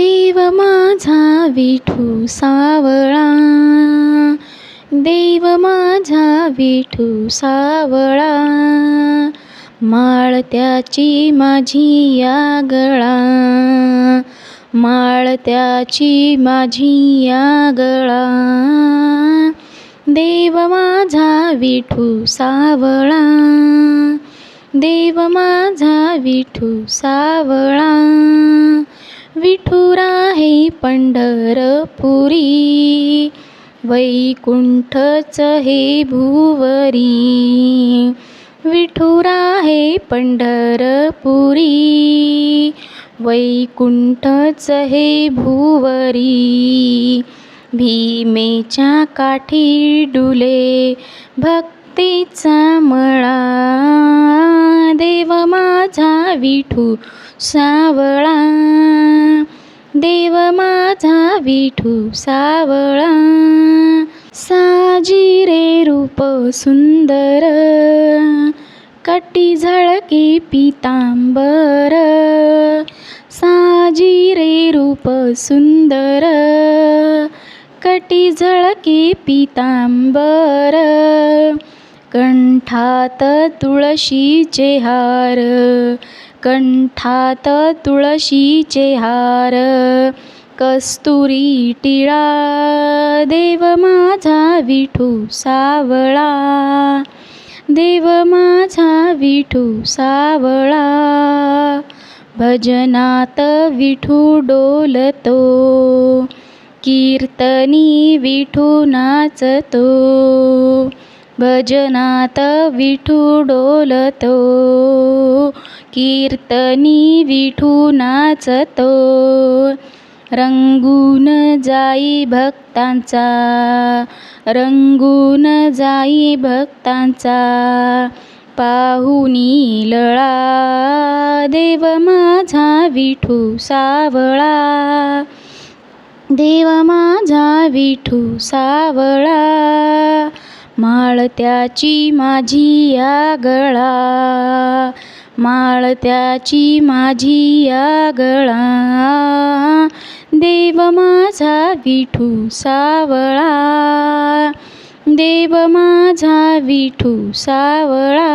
देव माझा विठू सावळा. देव माझा विठू सावळा. माळ त्याची माझी या गळा माळ त्याची माझी या गळा देव माझा विठू सावळा. देव माझा विठू सावळा. विठुराहे पंढरपुरी. वैकुंठच हे भुवरी. विठुराहे पंढरपुरी. वैकुंठच हे भुवरी. भीमेच्या काठी डुले भक्तीचा मळा. देव माझा विठू सावळा. देव माझा विठू सावळा. साजी रे रूप सुंदर. कटी झळके पितांबर. साजी रे रूप सुंदर. कटी झळके पितांबर. कंठात तुळशीचे हार कंठात तुळशीचे हार कस्तुरी टिळा देव माझा विठू सावळा देव माझा विठू सावळा भजनात विठू डोलतो कीर्तनी विठू नाचतो भजनात विठू डोलतो कीर्तनी विठू नाचतो. रंगून जाई भक्तांचा रंगून जाई भक्तांचा. पाहुनी लळा देव माझा विठू सावळा. देव माझा विठू सावळा. माळत्याची माझी या गळा माळत्याची माझी या गळा देव माझा विठू सावळा देव माझा विठू सावळा.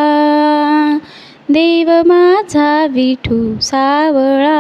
देव माझा विठू सावळा.